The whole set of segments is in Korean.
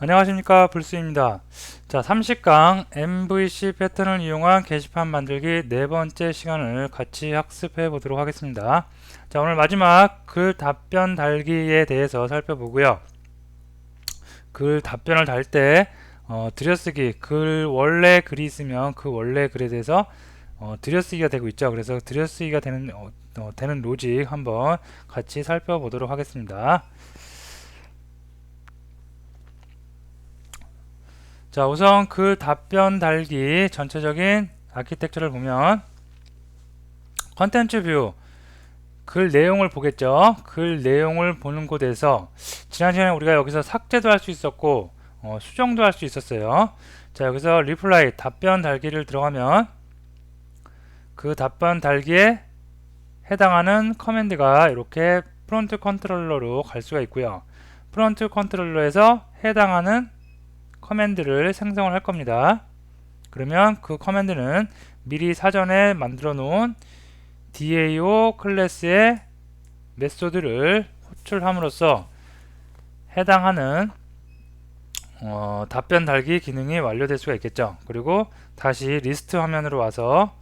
안녕하십니까 불스입니다. 자 30강 MVC 패턴을 이용한 게시판 만들기 네 번째 시간을 같이 학습해 보도록 하겠습니다. 자 오늘 마지막 글 답변 달기에 대해서 살펴보고요. 글 답변을 달때 어, 들여쓰기 글 원래 글이 있으면 그 원래 글에 대해서 어, 들여쓰기가 되고 있죠. 그래서 들여쓰기가 되는 어, 어, 되는 로직 한번 같이 살펴보도록 하겠습니다. 자 우선 그 답변 달기 전체적인 아키텍처를 보면 컨텐츠 뷰 글 내용을 보겠죠? 글 내용을 보는 곳에서 지난 시간에 우리가 여기서 삭제도 할 수 있었고 어, 수정도 할 수 있었어요. 자 여기서 리플라이 답변 달기를 들어가면 그 답변 달기에 해당하는 커맨드가 이렇게 프론트 컨트롤러로 갈 수가 있고요. 프론트 컨트롤러에서 해당하는 커맨드를 생성을 할 겁니다. 그러면 그 커맨드는 미리 사전에 만들어 놓은 DAO 클래스의 메소드를 호출함으로써 해당하는 어, 답변 달기 기능이 완료될 수가 있겠죠. 그리고 다시 리스트 화면으로 와서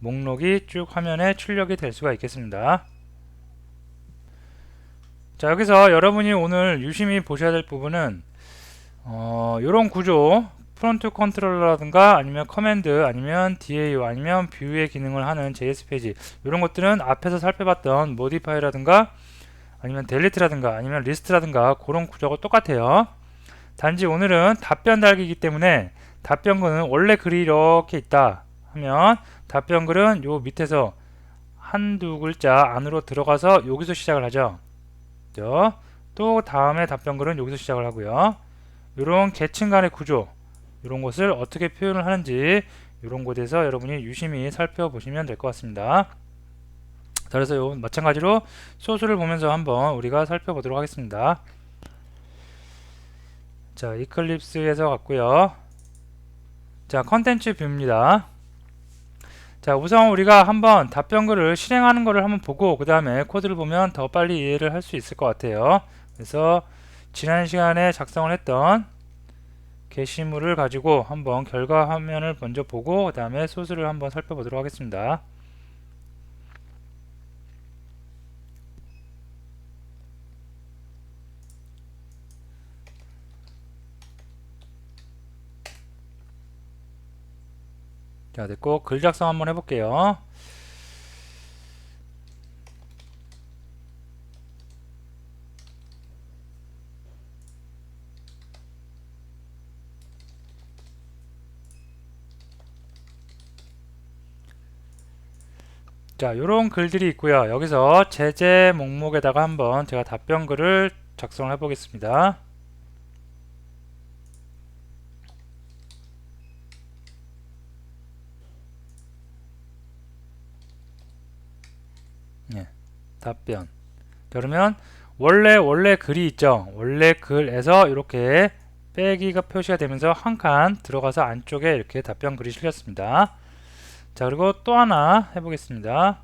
목록이 쭉 화면에 출력이 될 수가 있겠습니다. 자 여기서 여러분이 오늘 유심히 보셔야 될 부분은 어, 이런 구조 프론트 컨트롤러라든가 아니면 커맨드 아니면 DAO 아니면 뷰의 기능을 하는 JS 페이지 이런 것들은 앞에서 살펴봤던 모디파이라든가 아니면 델리트라든가 아니면 리스트라든가 그런 구조가 똑같아요. 단지 오늘은 답변 달기이기 때문에 답변글은 원래 글이 이렇게 있다 하면 답변글은 요 밑에서 한두 글자 안으로 들어가서 여기서 시작을 하죠? 또 다음에 답변글은 여기서 시작을 하고요 이런 계층 간의 구조 이런 것을 어떻게 표현을 하는지 이런 곳에서 여러분이 유심히 살펴보시면 될 것 같습니다. 자, 그래서 요 마찬가지로 소스를 보면서 한번 우리가 살펴보도록 하겠습니다. 자, 이클립스에서 갔고요. 자, 컨텐츠 뷰입니다. 자, 우선 우리가 한번 답변글을 실행하는 것을 한번 보고 그 다음에 코드를 보면 더 빨리 이해를 할 수 있을 것 같아요. 그래서 지난 시간에 작성을 했던 게시물을 가지고 한번 결과 화면을 먼저 보고 그 다음에 소스를 한번 살펴보도록 하겠습니다. 자 됐고 글 작성 한번 해볼게요. 자, 요런 글들이 있고요. 여기서 제재 목록에다가 한번 제가 답변 글을 작성을 해 보겠습니다. 네, 답변. 그러면 원래 원래 글이 있죠. 원래 글에서 이렇게 빼기가 표시가 되면서 한 칸 들어가서 안쪽에 이렇게 답변 글이 실렸습니다. 자 그리고 또 하나 해보겠습니다.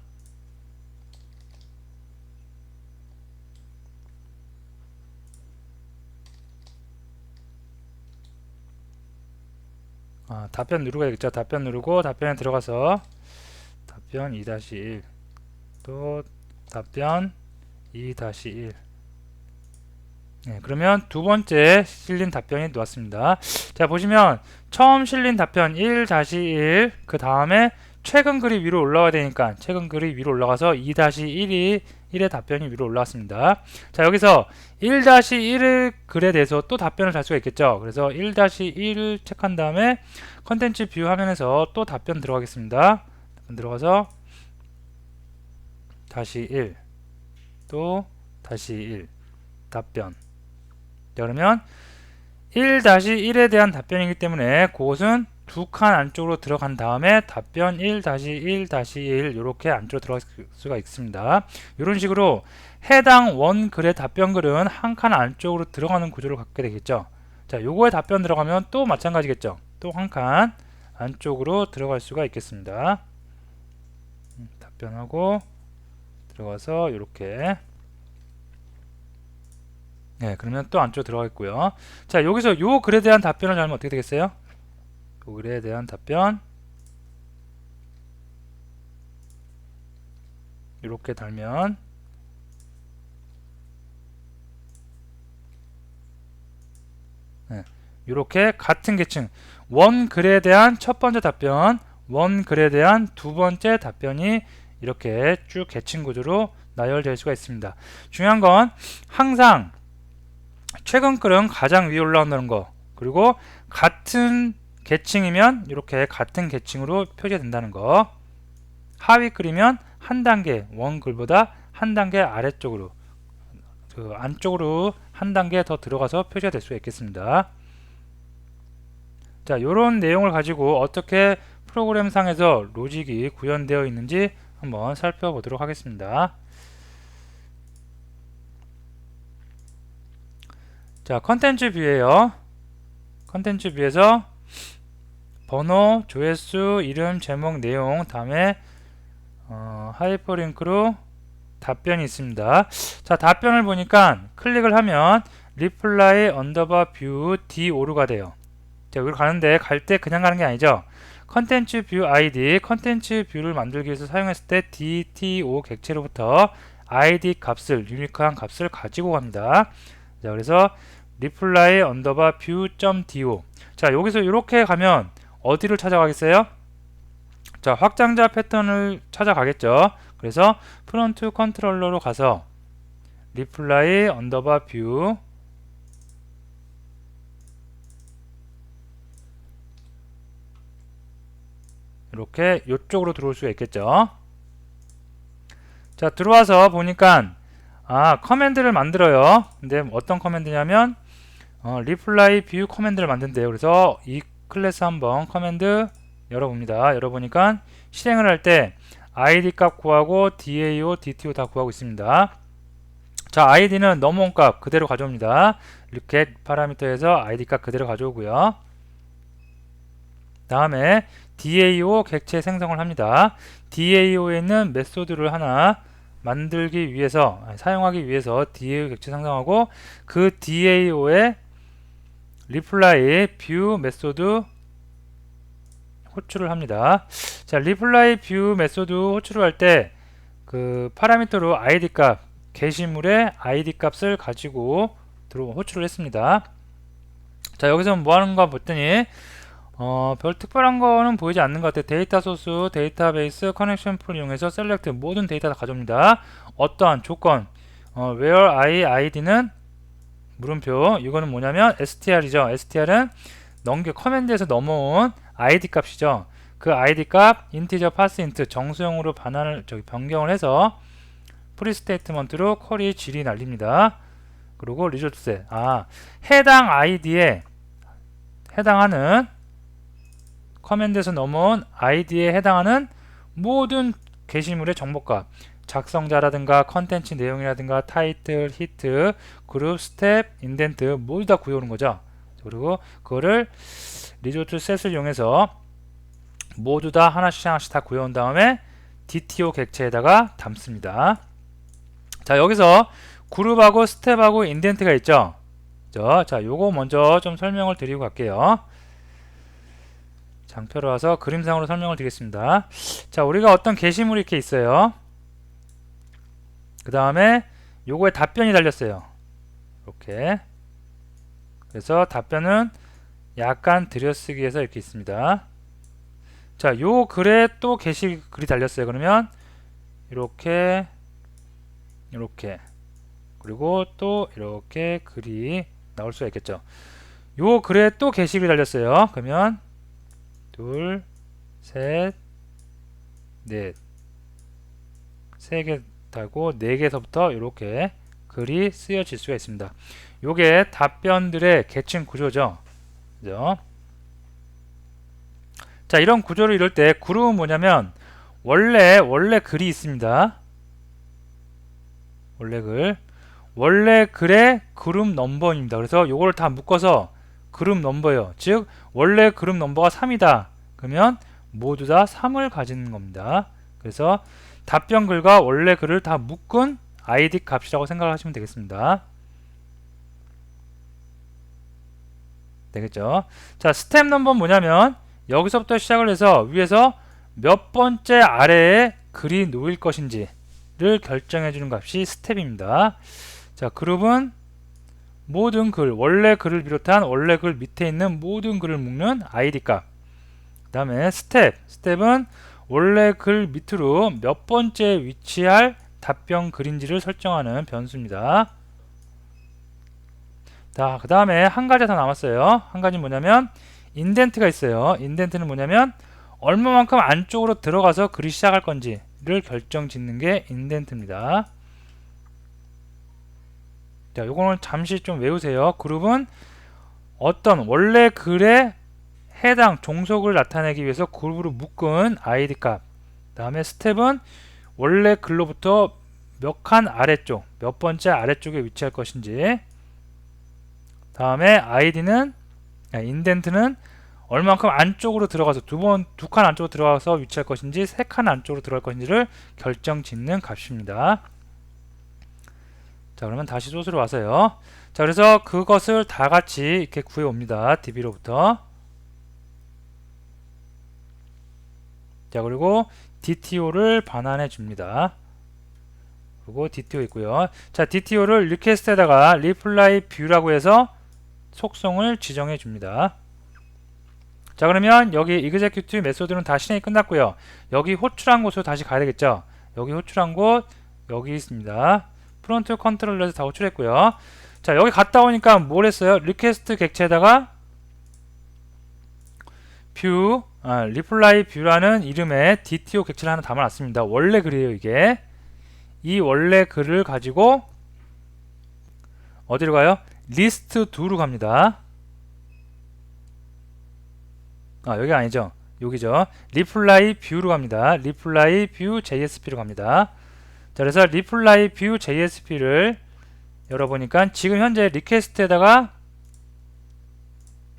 아, 답변 누르고 되겠죠 답변 누르고 답변에 들어가서 답변 2-1 또 답변 2-1 네, 그러면 두 번째 실린 답변이 나왔습니다. 자, 보시면 처음 실린 답변 1-1, 그 다음에 최근 글이 위로 올라와야 되니까 최근 글이 위로 올라가서 2-1이 1의 답변이 위로 올라왔습니다. 자, 여기서 1-1 글에 대해서 또 답변을 달 수가 있겠죠. 그래서 1-1을 체크한 다음에 컨텐츠 뷰 화면에서 또 답변 들어가겠습니다. 답변 들어가서 다시 1, 또 다시 1, 답변 그러면 1-1에 대한 답변이기 때문에 그것은 두 칸 안쪽으로 들어간 다음에 답변 1-1-1 이렇게 안쪽으로 들어갈 수가 있습니다. 이런 식으로 해당 원 글의 답변글은 한 칸 안쪽으로 들어가는 구조를 갖게 되겠죠. 자, 요거에 답변 들어가면 또 마찬가지겠죠. 또 한 칸 안쪽으로 들어갈 수가 있겠습니다. 음, 답변하고 들어가서 이렇게 네, 그러면 또 안쪽으로 들어가겠고요. 자, 여기서 요 글에 대한 답변을 달면 어떻게 되겠어요? 요 글에 대한 답변 이렇게 달면 네, 이렇게 같은 계층 원 글에 대한 첫 번째 답변, 원 글에 대한 두 번째 답변이 이렇게 쭉 계층 구조로 나열될 수가 있습니다. 중요한 건 항상 최근 글은 가장 위에 올라온다는 거 그리고 같은 계층이면 이렇게 같은 계층으로 표시가 된다는 거 하위 글이면 한 단계 원 글보다 한 단계 아래쪽으로 그 안쪽으로 한 단계 더 들어가서 표시가 될 수가 있겠습니다. 자, 이런 내용을 가지고 어떻게 프로그램상에서 로직이 구현되어 있는지 한번 살펴보도록 하겠습니다. 자, 컨텐츠 뷰에요. 컨텐츠 뷰에서 번호, 조회수, 이름, 제목, 내용, 다음에 어, 하이퍼링크로 답변이 있습니다. 자, 답변을 보니까 클릭을 하면 리플라이 언더바 뷰 D5가 돼요. 자, 여기로 가는데 갈 때 그냥 가는 게 아니죠. 컨텐츠 뷰 아이디, 컨텐츠 뷰를 만들기 위해서 사용했을 때 DTO 객체로부터 아이디 값을 유니크한 값을 가지고 갑니다. 자, 그래서 reply 언더바 view.do 자, 여기서 이렇게 가면 어디를 찾아가겠어요? 자, 확장자 패턴을 찾아가겠죠. 그래서 프론트 컨트롤러로 가서 reply 언더바 view 이렇게 이쪽으로 들어올 수가 있겠죠. 자 들어와서 보니까 아 커맨드를 만들어요. 근데 어떤 커맨드냐면 어, reply view 커맨드를 만든대요. 그래서 이 클래스 한번 커맨드 열어봅니다. 열어보니까 실행을 할 때 id 값 구하고 dao, dto 다 구하고 있습니다. 자 id는 넘어온 값 그대로 가져옵니다. 이렇게 파라미터에서 id 값 그대로 가져오고요. 다음에 DAO 객체 생성을 합니다. DAO에 있는 메소드를 하나 만들기 위해서 사용하기 위해서 DAO 객체 생성하고 그 DAO에 reply view 메소드 호출을 합니다. 자, reply view 메소드 호출을 할 때 그 파라미터로 id 값 게시물의 id 값을 가지고 들어 호출을 했습니다. 자, 여기서 뭐 하는 가 봤더니 어, 별 특별한 거는 보이지 않는 것 같아요. 데이터 소스, 데이터베이스, 커넥션 풀 이용해서 셀렉트 모든 데이터 다 가져옵니다. 어떠한 조건, 어, where i, id는 물음표, 이거는 뭐냐면 str이죠. str은 넘겨 커맨드에서 넘어온 id 값이죠. 그 id 값 인티저 파스 인트 정수형으로 반환을 저기 변경을 해서 프리 스테이트먼트로 쿼리 질이 날립니다. 그리고 리조트 셋. 아, 해당 id에 해당하는 커맨드에서 넘어온 아이디에 해당하는 모든 게시물의 정보값 작성자라든가 컨텐츠 내용이라든가 타이틀, 히트, 그룹, 스텝, 인덴트 모두 다 구해오는 거죠. 그리고 그거를 리조트 셋을 이용해서 모두 다 하나씩 하나씩 다 구해온 다음에 DTO 객체에다가 담습니다. 자 여기서 그룹하고 스텝하고 인덴트가 있죠. 그죠? 자 요거 먼저 좀 설명을 드리고 갈게요. 장표로 와서 그림상으로 설명을 드리겠습니다. 자, 우리가 어떤 게시물이 이렇게 있어요. 그 다음에 요거에 답변이 달렸어요. 이렇게. 그래서 답변은 약간 들여쓰기해서 이렇게 있습니다. 자, 요 글에 또 게시 글이 달렸어요. 그러면 이렇게 이렇게 그리고 또 이렇게 글이 나올 수가 있겠죠. 요 글에 또 게시글이 달렸어요. 그러면 둘, 셋, 넷. 세 개 달고 네 개서부터 이렇게 글이 쓰여질 수가 있습니다. 요게 답변들의 계층 구조죠. 그죠? 자, 이런 구조를 이룰 때 그룹은 뭐냐면 원래 원래 글이 있습니다. 원래 글. 원래 글의 그룹 넘버입니다. 그래서 요거를 다 묶어서 그룹 넘버예요. 즉 원래 그룹 넘버가 3이다. 그러면 모두 다 3을 가지는 겁니다. 그래서 답변 글과 원래 글을 다 묶은 id 값이라고 생각을 하시면 되겠습니다. 되겠죠. 자, 스텝 넘버는 뭐냐면 여기서부터 시작을 해서 위에서 몇 번째 아래에 글이 놓일 것인지를 결정해 주는 값이 스텝입니다. 자, 그룹은 모든 글, 원래 글을 비롯한 원래 글 밑에 있는 모든 글을 묶는 id 값. 그 다음에 스텝, 스텝은 원래 글 밑으로 몇 번째 위치할 답변 글인지를 설정하는 변수입니다. 자, 그 다음에 한 가지 더 남았어요. 한 가지 뭐냐면 인덴트가 있어요. 인덴트는 뭐냐면 얼마만큼 안쪽으로 들어가서 글이 시작할 건지를 결정 짓는 게 인덴트입니다. 자, 요거는 잠시 좀 외우세요. 그룹은 어떤 원래 글의 해당 종속을 나타내기 위해서 그룹으로 묶은 id 값. 다음에 스텝은 원래 글로부터 몇 칸 아래쪽, 몇 번째 아래쪽에 위치할 것인지. 다음에 id는 인덴트는 얼만큼 안쪽으로 들어가서 두 번 두 칸 안쪽으로 들어가서 위치할 것인지 세 칸 안쪽으로 들어갈 것인지를 결정 짓는 값입니다. 자 그러면 다시 소스로 와서요. 자 그래서 그것을 다 같이 이렇게 구해 옵니다. DB로부터. 자 그리고 DTO를 반환해 줍니다. 그리고 DTO 있고요. 자 DTO를 리퀘스트에다가 reply view라고 해서 속성을 지정해 줍니다. 자 그러면 여기 execute 메소드는 다 실행이 끝났고요. 여기 호출한 곳으로 다시 가야 되겠죠. 여기 호출한 곳 여기 있습니다. 프론트 컨트롤러에서 다 호출했고요. 자 여기 갔다 오니까 뭘 했어요? 리퀘스트 객체에다가 view 아, reply view라는 이름의 DTO 객체를 하나 담아놨습니다. 원래 글이에요 이게. 이 원래 글을 가지고 어디로 가요? 리스트 2로 갑니다. 아 여기 아니죠. 여기죠. reply view로 갑니다. reply view JSP로 갑니다. 자 그래서 reply view JSP를 열어보니까 지금 현재 리퀘스트에다가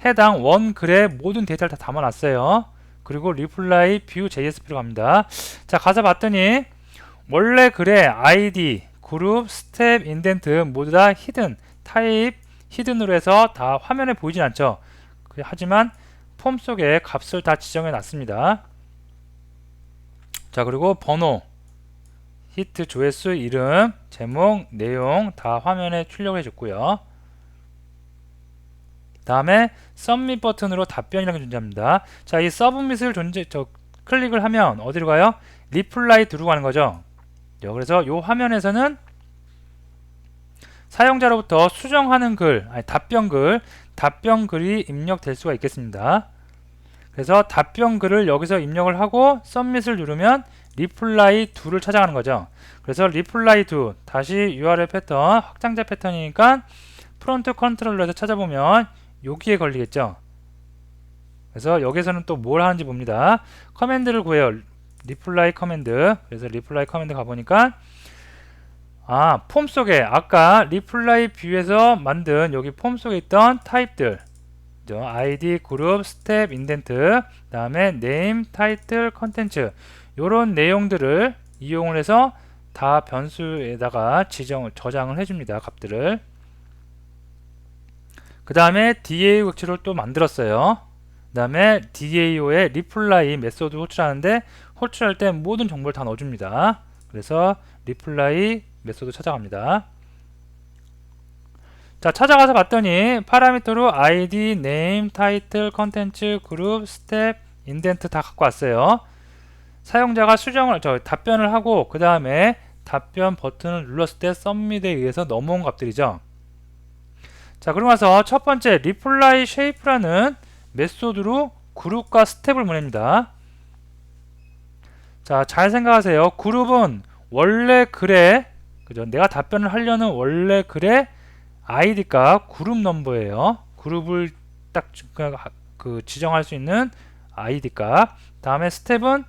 해당 원 글의 모든 데이터를 다 담아놨어요. 그리고 reply view JSP로 갑니다. 자 가서 봤더니 원래 글의 ID, 그룹, 스텝, 인덴트 모두 다 히든, 타입, 히든으로 해서 다 화면에 보이진 않죠. 그, 하지만 폼 속에 값을 다 지정해 놨습니다. 자 그리고 번호, 히트 조회수, 이름, 제목, 내용 다 화면에 출력해 줬고요. 다음에 submit 버튼으로 답변이라는 게 존재합니다. 자, 이 submit을 존재 저 클릭을 하면 어디로 가요? reply to로 가는 거죠. 그래서 이 화면에서는 사용자로부터 수정하는 글, 아니 답변 글, 답변 글이 입력될 수가 있겠습니다. 그래서 답변 글을 여기서 입력을 하고 submit을 누르면 reply to를 찾아가는 거죠. 그래서 reply to 다시 URL 패턴 확장자 패턴이니까 프론트 컨트롤러에서 찾아보면 여기에 걸리겠죠. 그래서 여기서는 또 뭘 하는지 봅니다. 커맨드를 구해요. reply 커맨드. 그래서 reply 커맨드 가보니까 아, 폼 속에 아까 reply 뷰에서 만든 여기 폼 속에 있던 타입들 id, 그룹, 스텝, 인덴트 다음에 name, 타이틀, 컨텐츠 요런 내용들을 이용을 해서 다 변수에다가 지정, 저장을 해줍니다. 값들을 그 다음에 DAO 객체를 또 만들었어요. 그 다음에 DAO에 reply 메소드 호출하는데 호출할 때 모든 정보를 다 넣어줍니다. 그래서 reply 메소드 찾아갑니다. 자 찾아가서 봤더니 파라미터로 id, name, 타이틀, 컨텐츠, 그룹, 스텝, 인덴트 다 갖고 왔어요. 사용자가 수정을 저 답변을 하고 그 다음에 답변 버튼을 눌렀을 때 submit에 의해서 넘어온 값들이죠. 자 그러고 나서 첫 번째 reply shape라는 메소드로 그룹과 스텝을 보냅니다. 자 잘 생각하세요. 그룹은 원래 글에 그죠? 내가 답변을 하려는 원래 글의 아이디가 그룹 넘버예요. 그룹을 딱그 지정할 수 있는 아이디 값. 다음에 스텝은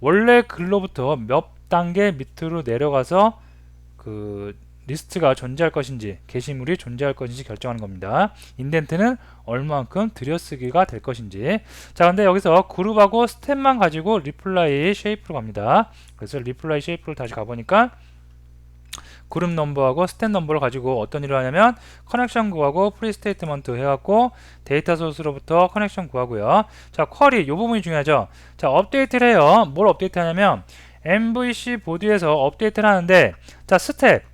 원래 글로부터 몇 단계 밑으로 내려가서 그 리스트가 존재할 것인지 게시물이 존재할 것인지 결정하는 겁니다. 인덴트는 얼마만큼 들여쓰기가 될 것인지 자 근데 여기서 그룹하고 스텝만 가지고 리플라이 쉐이프로 갑니다. 그래서 리플라이 쉐이프를 다시 가보니까 그룹 넘버하고 스탯 넘버를 가지고 어떤 일을 하냐면 커넥션 구하고 프리 스테이트먼트 해갖고 데이터 소스로부터 커넥션 구하고요. 자 쿼리 요 부분이 중요하죠. 자 업데이트를 해요. 뭘 업데이트 하냐면 MVC 보드에서 업데이트를 하는데 자 스텝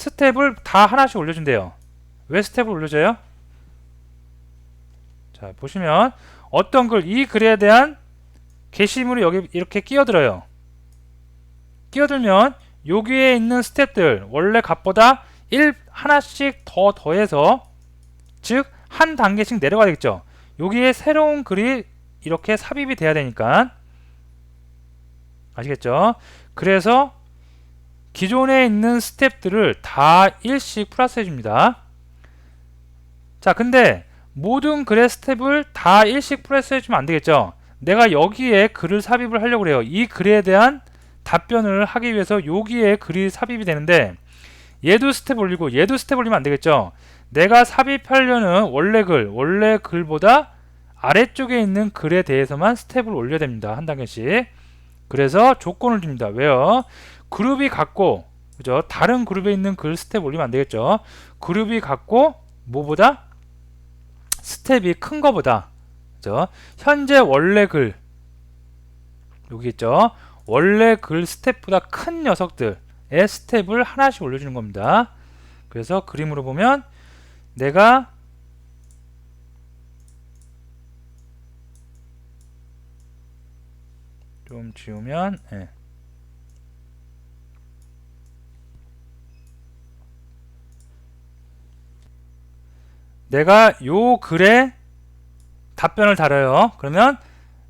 스텝을 다 하나씩 올려준대요. 왜 스텝을 올려줘요? 자 보시면 어떤 글 이 글에 대한 게시물이 여기 이렇게 끼어들어요. 끼어들면 여기에 있는 스텝들 원래 값보다 1 하나씩 더 더해서 즉 한 단계씩 내려가야 되겠죠. 여기에 새로운 글이 이렇게 삽입이 돼야 되니까 아시겠죠? 그래서 기존에 있는 스텝들을 다 1씩 플러스 해줍니다. 자, 근데 모든 글의 스텝을 다 1씩 플러스 해주면 안 되겠죠? 내가 여기에 글을 삽입을 하려고 그래요. 이 글에 대한 답변을 하기 위해서 여기에 글이 삽입이 되는데 얘도 스텝 올리고 얘도 스텝 올리면 안 되겠죠? 내가 삽입하려는 원래 글, 원래 글보다 아래쪽에 있는 글에 대해서만 스텝을 올려야 됩니다. 한 단계씩. 그래서 조건을 줍니다. 왜요? 그룹이 같고 그죠? 다른 그룹에 있는 글 스텝 올리면 안 되겠죠? 그룹이 같고 뭐보다 스텝이 큰 거보다 그죠? 현재 원래 글 여기 있죠? 원래 글 스텝보다 큰 녀석들의 스텝을 하나씩 올려주는 겁니다. 그래서 그림으로 보면 내가 좀 지우면 예. 내가 요 글에 답변을 달아요. 그러면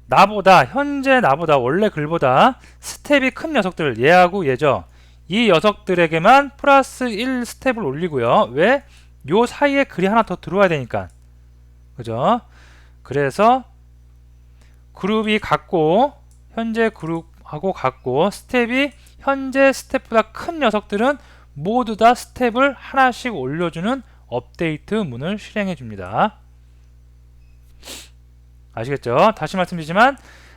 나보다 현재 나보다 원래 글보다 스텝이 큰 녀석들 얘하고 얘죠. 이 녀석들에게만 플러스 1 스텝을 올리고요. 왜? 요 사이에 글이 하나 더 들어와야 되니까. 그죠? 그래서 그룹이 같고 현재 그룹하고 같고 스텝이 현재 스텝보다 큰 녀석들은 모두 다 스텝을 하나씩 올려주는 업데이트 문을 실행해 줍니다. 아시겠죠? 다시 말씀드리지만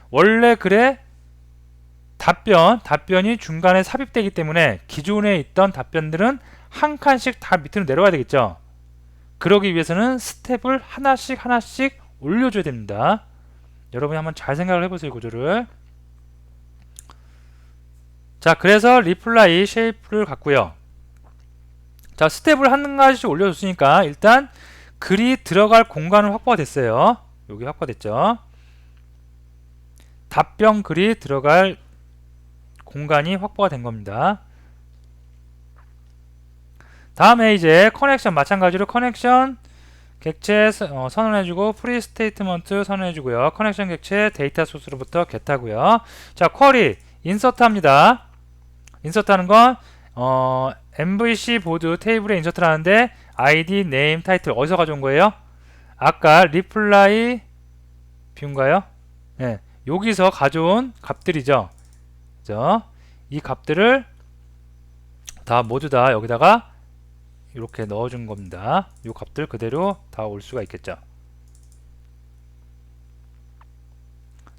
원래 글의 답변, 답변이 중간에 삽입되기 때문에 기존에 있던 답변들은 한 칸씩 다 밑으로 내려가야 되겠죠. 그러기 위해서는 스텝을 하나씩 하나씩 올려줘야 됩니다. 여러분이 한번 잘 생각을 해보세요, 구조를. 자, 그래서 리플라이 쉐이프를 갖고요. 자, 스텝을 한 가지씩 올려줬으니까 일단 글이 들어갈 공간은 확보가 됐어요. 여기 확보됐죠. 답변 글이 들어갈 공간이 확보가 된 겁니다. 다음에 이제 커넥션 마찬가지로 커넥션 객체 어, 선언해주고 프리 스테이트먼트 선언해주고요. 커넥션 객체 데이터 소스로부터 겟하고요. 자 쿼리 인서트 합니다. 인서트 하는 건 어, MVC 보드 테이블에 인서트를 하는데 ID, 네임, 타이틀 어디서 가져온 거예요? 아까 리플라이 뷰인가요? 네, 여기서 가져온 값들이죠. 그죠? 이 값들을 다 모두 다 여기다가 이렇게 넣어준 겁니다. 이 값들 그대로 다 올 수가 있겠죠.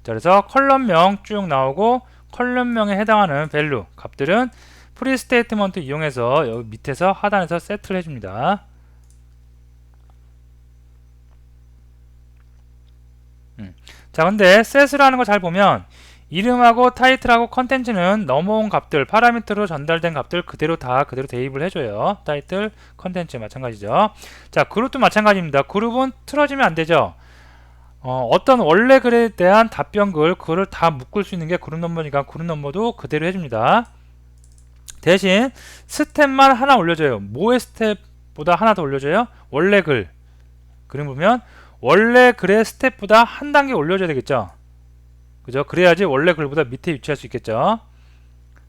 자, 그래서 컬럼명 쭉 나오고 컬럼명에 해당하는 밸류 값들은 프리 스테이트먼트 이용해서 여기 밑에서 하단에서 세트를 해줍니다. 음. 자 근데 set이라는 거 잘 보면 이름하고 타이틀하고 컨텐츠는 넘어온 값들 파라미터로 전달된 값들 그대로 다 그대로 대입을 해줘요. 타이틀 컨텐츠 마찬가지죠. 자 그룹도 마찬가지입니다. 그룹은 틀어지면 안 되죠. 어, 어떤 원래 글에 대한 답변 글 그걸 다 묶을 수 있는 게 그룹 넘버니까 그룹 넘버도 그대로 해줍니다 대신 스텝만 하나 올려줘요. 뭐의 스텝보다 하나 더 올려줘요. 원래 글. 그림 보면 원래 글의 스텝보다 한 단계 올려줘야 되겠죠? 그죠? 그래야지 원래 글보다 밑에 위치할 수 있겠죠?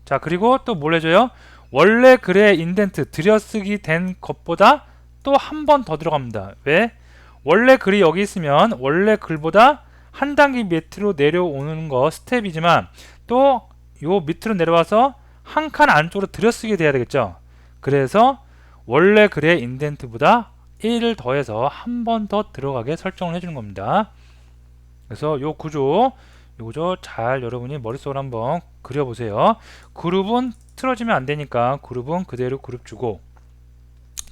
자 그리고 또 뭘 해줘요? 원래 글의 인덴트 들여쓰기 된 것보다 또 한 번 더 들어갑니다. 왜? 원래 글이 여기 있으면 원래 글보다 한 단계 밑으로 내려오는 거 스텝이지만 또 요 밑으로 내려와서 한 칸 안쪽으로 들여쓰게 돼야 되겠죠 그래서 원래 글의 인덴트보다 1을 더해서 한 번 더 들어가게 설정을 해주는 겁니다. 그래서 요 구조, 요 구조 잘 여러분이 머릿속으로 한번 그려보세요. 그룹은 틀어지면 안 되니까 그룹은 그대로 그룹 주고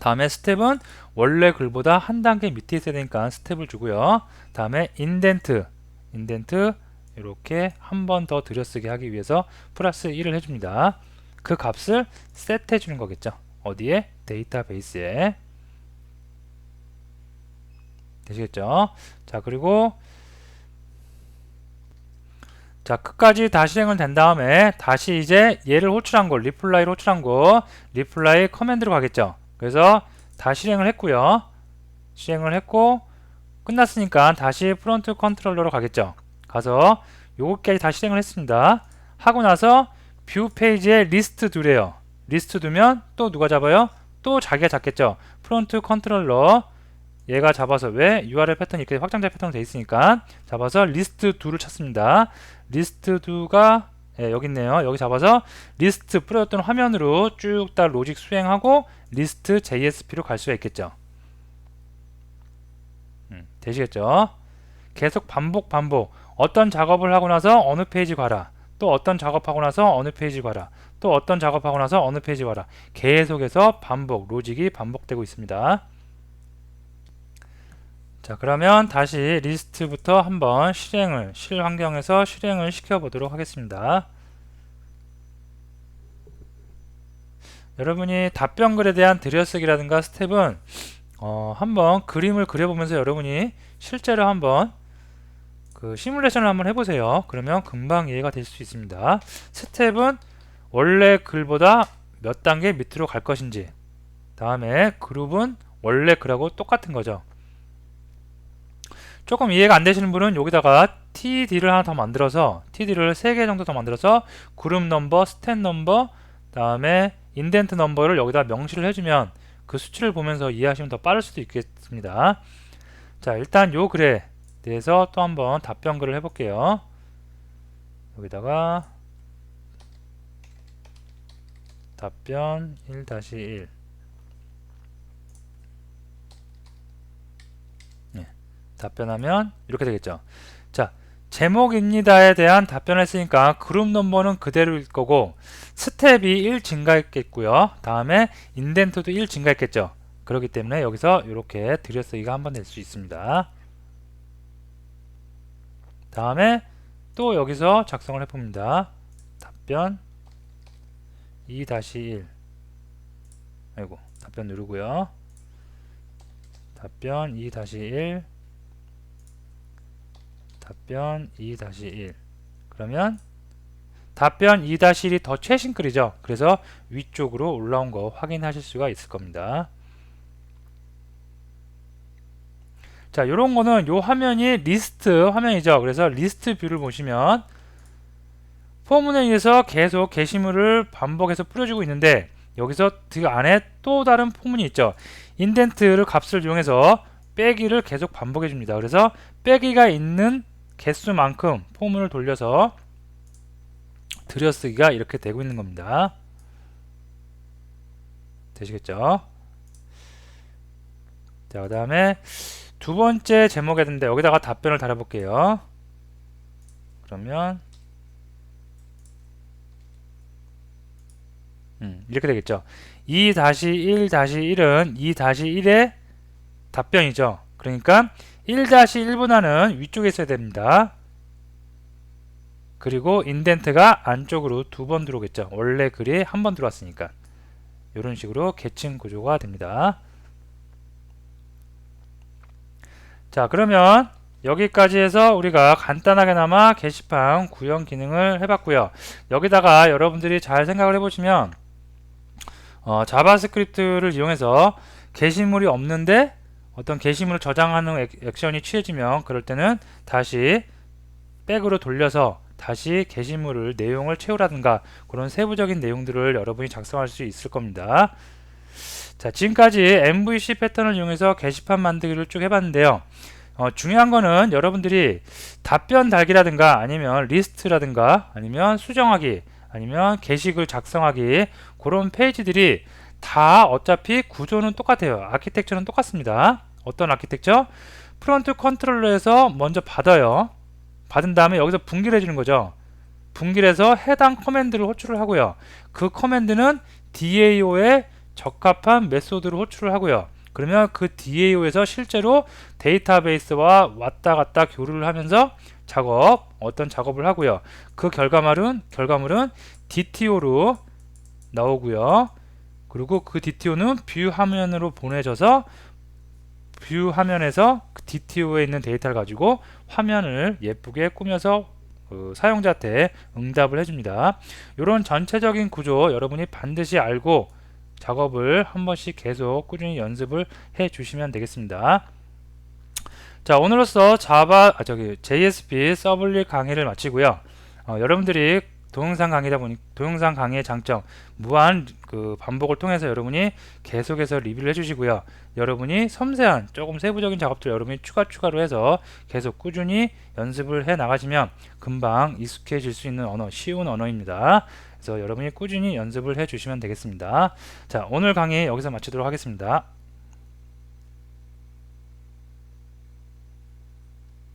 다음에 스텝은 원래 글보다 한 단계 밑에 있어야 되니까 스텝을 주고요. 다음에 인덴트 인덴트 이렇게 한 번 더 들여쓰기 하기 위해서 플러스 1을 해줍니다. 그 값을 세트해 주는 거겠죠. 어디에? 데이터베이스에 되시겠죠? 자 그리고 자 끝까지 다 실행은 된 다음에 다시 이제 얘를 호출한 거 리플라이를 호출한 거 리플라이 커맨드로 가겠죠 그래서 다 실행을 했고요 실행을 했고 끝났으니까 다시 프론트 컨트롤러로 가겠죠 가서 요것까지 다 실행을 했습니다 하고 나서 뷰 페이지에 리스트 두래요 리스트 두면 또 누가 잡아요? 또 자기가 잡겠죠 프론트 컨트롤러 얘가 잡아서 왜 URL 패턴이 이렇게 확장자 패턴으로 되어 있으니까 잡아서 리스트 2를 찾습니다. 리스트 2가 예, 여기 있네요. 여기 잡아서 리스트 뿌려졌던 화면으로 쭉 다 로직 수행하고 리스트 JSP로 갈 수가 있겠죠. 음, 되시겠죠? 계속 반복 반복 어떤 작업을 하고 나서 어느 페이지 가라. 또 어떤 작업하고 나서 어느 페이지 가라. 또 어떤 작업하고 나서 어느 페이지 가라. 계속해서 반복 로직이 반복되고 있습니다. 자 그러면 다시 리스트부터 한번 실행을 실 환경에서 실행을 시켜 보도록 하겠습니다. 여러분이 답변글에 대한 들여쓰기라든가 스텝은 어, 한번 그림을 그려보면서 여러분이 실제로 한번 그 시뮬레이션을 한번 해보세요. 그러면 금방 이해가 될 수 있습니다. 스텝은 원래 글보다 몇 단계 밑으로 갈 것인지 다음에 그룹은 원래 글하고 똑같은 거죠. 조금 이해가 안 되시는 분은 여기다가 TD를 하나 더 만들어서 TD를 3개 정도 더 만들어서 그룹 넘버, 스탯 넘버, 다음에 인덴트 넘버를 여기다 명시를 해주면 그 수치를 보면서 이해하시면 더 빠를 수도 있겠습니다. 자 일단 요 글에 대해서 또 한번 답변글을 해볼게요. 여기다가 답변 1-1 답변하면 이렇게 되겠죠. 자, 제목입니다에 대한 답변을 했으니까 그룹 넘버는 그대로일 거고 스텝이 1 증가했겠고요. 다음에 인덴트도 1 증가했겠죠. 그렇기 때문에 여기서 이렇게 들여쓰기가 한 번 될 수 있습니다. 다음에 또 여기서 작성을 해봅니다. 답변 2-1 아이고 답변 누르고요. 답변 2-1 답변 2-1 그러면 답변 2-1이 더 최신 글이죠. 그래서 위쪽으로 올라온 거 확인하실 수가 있을 겁니다. 자, 요런 거는 요 화면이 리스트 화면이죠. 그래서 리스트 뷰를 보시면 포문에 의해서 계속 게시물을 반복해서 뿌려주고 있는데 여기서 그 안에 또 다른 포문이 있죠. 인덴트를 값을 이용해서 빼기를 계속 반복해 줍니다. 그래서 빼기가 있는 개수만큼 포문을 돌려서 들여쓰기가 이렇게 되고 있는 겁니다. 되시겠죠? 자, 그 다음에 두 번째 제목에 있는데 여기다가 답변을 달아볼게요. 그러면 음, 이렇게 되겠죠. 2-1-1은 2-1의 답변이죠. 그러니까 1-1보다는 위쪽에 있어야 됩니다. 그리고 인덴트가 안쪽으로 두 번 들어오겠죠. 원래 글이 한 번 들어왔으니까. 이런 식으로 계층 구조가 됩니다. 자 그러면 여기까지 해서 우리가 간단하게나마 게시판 구형 기능을 해봤고요. 여기다가 여러분들이 잘 생각을 해보시면 어, 자바스크립트를 이용해서 게시물이 없는데 어떤 게시물을 저장하는 액션이 취해지면 그럴 때는 다시 백으로 돌려서 다시 게시물을 내용을 채우라든가 그런 세부적인 내용들을 여러분이 작성할 수 있을 겁니다. 자 지금까지 MVC 패턴을 이용해서 게시판 만들기를 쭉 해봤는데요. 어, 중요한 거는 여러분들이 답변 달기라든가 아니면 리스트라든가 아니면 수정하기 아니면 게시글 작성하기 그런 페이지들이 다 어차피 구조는 똑같아요. 아키텍처는 똑같습니다. 어떤 아키텍처? 프론트 컨트롤러에서 먼저 받아요. 받은 다음에 여기서 분기를 해주는 거죠. 분길해서 해당 커맨드를 호출을 하고요. 그 커맨드는 DAO에 적합한 메소드를 호출을 하고요. 그러면 그 DAO에서 실제로 데이터베이스와 왔다 갔다 교류를 하면서 작업 어떤 작업을 하고요. 그 결과물은 결과물은 DTO로 나오고요. 그리고 그 DTO는 뷰 화면으로 보내져서 뷰 화면에서 그 DTO에 있는 데이터를 가지고 화면을 예쁘게 꾸며서 그 사용자한테 응답을 해줍니다. 이런 전체적인 구조 여러분이 반드시 알고 작업을 한 번씩 계속 꾸준히 연습을 해 주시면 되겠습니다. 자 오늘로써 자바 아 저기 JSP 서블릿 강의를 마치고요. 어, 여러분들이 동영상 강의다 보니 동영상 강의의 장점 무한 그 반복을 통해서 여러분이 계속해서 리뷰를 해주시고요. 여러분이 섬세한 조금 세부적인 작업들 여러분이 추가 추가로 해서 계속 꾸준히 연습을 해 나가시면 금방 익숙해질 수 있는 언어 쉬운 언어입니다. 그래서 여러분이 꾸준히 연습을 해 주시면 되겠습니다. 자 오늘 강의 여기서 마치도록 하겠습니다.